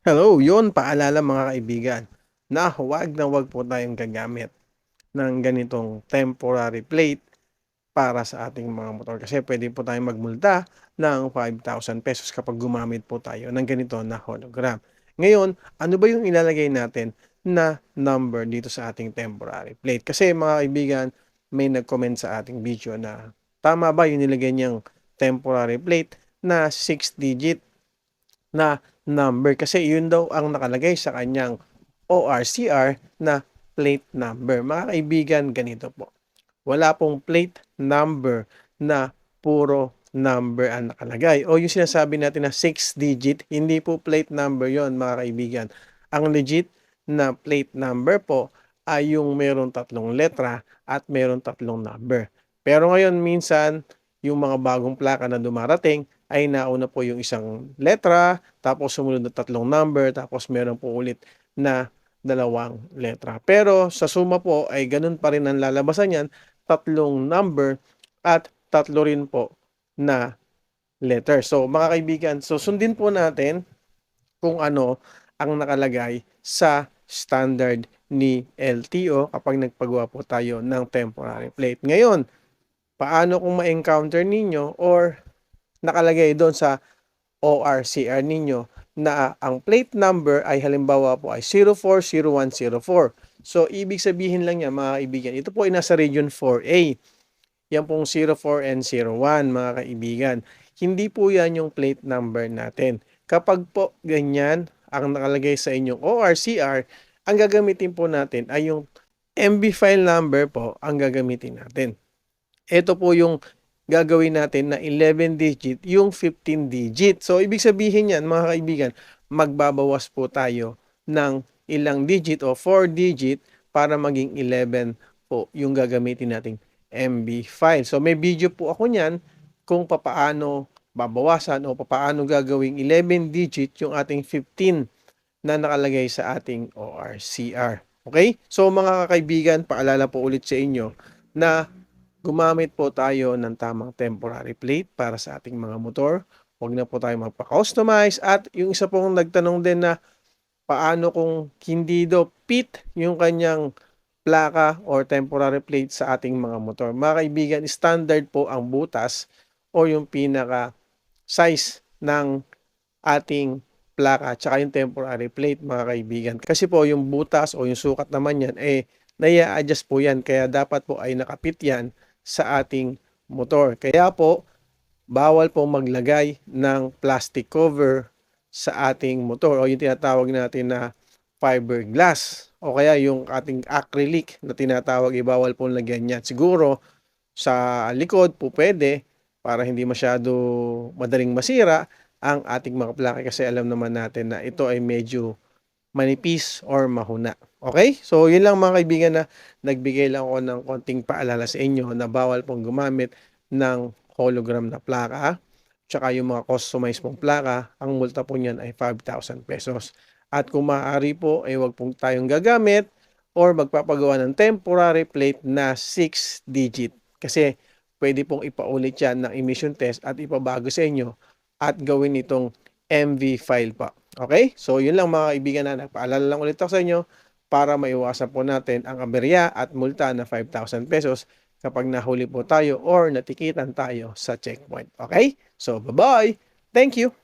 Hello, yun paalala mga kaibigan na huwag na huwag po tayong gagamit ng ganitong temporary plate para sa ating mga motor kasi pwede po tayong magmulta ng 5,000 pesos kapag gumamit po tayo ng ganito na hologram. Ngayon, ano ba yung ilalagay natin na number dito sa ating temporary plate? Kasi mga kaibigan, may nag-comment sa ating video na tama ba yung nilagay niyang temporary plate na 6 digit na number kasi yun daw ang nakalagay sa kanyang ORCR na plate number. Mga kaibigan, ganito po. Wala pong plate number na puro number ang nakalagay. O yung sinasabi natin na 6 digit, hindi po plate number yon mga kaibigan. Ang legit na plate number po ay yung meron tatlong letra at meron tatlong number. Pero ngayon minsan, yung mga bagong plaka na dumarating, ay nauna po yung isang letra, tapos sumunod na tatlong number, tapos meron po ulit na dalawang letra. Pero sa suma po ay ganun pa rin ang lalabasan yan, tatlong number at tatlo rin po na letter. So mga kaibigan, so sundin po natin kung ano ang nakalagay sa standard ni LTO kapag nagpagawa po tayo ng temporary plate. Ngayon, paano kung ma-encounter ninyo or nakalagay doon sa ORCR ninyo na ang plate number ay halimbawa po ay 040104. So, ibig sabihin lang niya mga kaibigan, ito po ay nasa region 4A. Yan pong 04 and 01 mga kaibigan. Hindi po yan yung plate number natin. Kapag po ganyan ang nakalagay sa inyong ORCR, ang gagamitin po natin ay yung MB file number po ang gagamitin natin. Ito po yung gagawin natin na 11 digit yung 15 digit. So, ibig sabihin yan, mga kaibigan, magbabawas po tayo ng ilang digit o 4 digit para maging 11 po yung gagamitin nating MB file. So, may video po ako niyan kung papaano babawasan o papaano gagawing 11 digit yung ating 15 na nakalagay sa ating ORCR. Okay? So, mga kaibigan, paalala po ulit sa inyo na gumamit po tayo ng tamang temporary plate para sa ating mga motor. Huwag na po tayo magpa-customize. At yung isa pong nagtanong din na paano kung hindi do fit yung kanyang plaka or temporary plate sa ating mga motor. Mga kaibigan, standard po ang butas o yung pinaka size ng ating plaka at yung temporary plate mga kaibigan. Kasi po yung butas o yung sukat naman yan eh naya-adjust po yan kaya dapat po ay nakapit yan sa ating motor. Kaya po, bawal po maglagay ng plastic cover sa ating motor o yung tinatawag natin na fiberglass o kaya yung ating acrylic na tinatawag ibawal po lagyan yan. Siguro sa likod po pwede para hindi masyado madaling masira ang ating mga plaka kasi alam naman natin na ito ay medyo manipis or mahuna. Okay? So, yun lang mga kaibigan na nagbigay lang ako ng konting paalala sa inyo na bawal pong gumamit ng hologram na plaka. Tsaka yung mga customized pong plaka, ang multa po niyan ay 5,000 pesos. At kung maaari po, ay wag pong tayong gagamit or magpapagawa ng temporary plate na 6 digit. Kasi pwede pong ipaulit yan ng emission test at ipabago sa inyo at gawin itong MV file pa. Okay? So, yun lang mga kaibigan na nagpaalala lang ulit ako sa inyo para maiwasan po natin ang aberya at multa na 5,000 pesos kapag nahuli po tayo or natikitan tayo sa checkpoint. Okay? So, bye-bye! Thank you!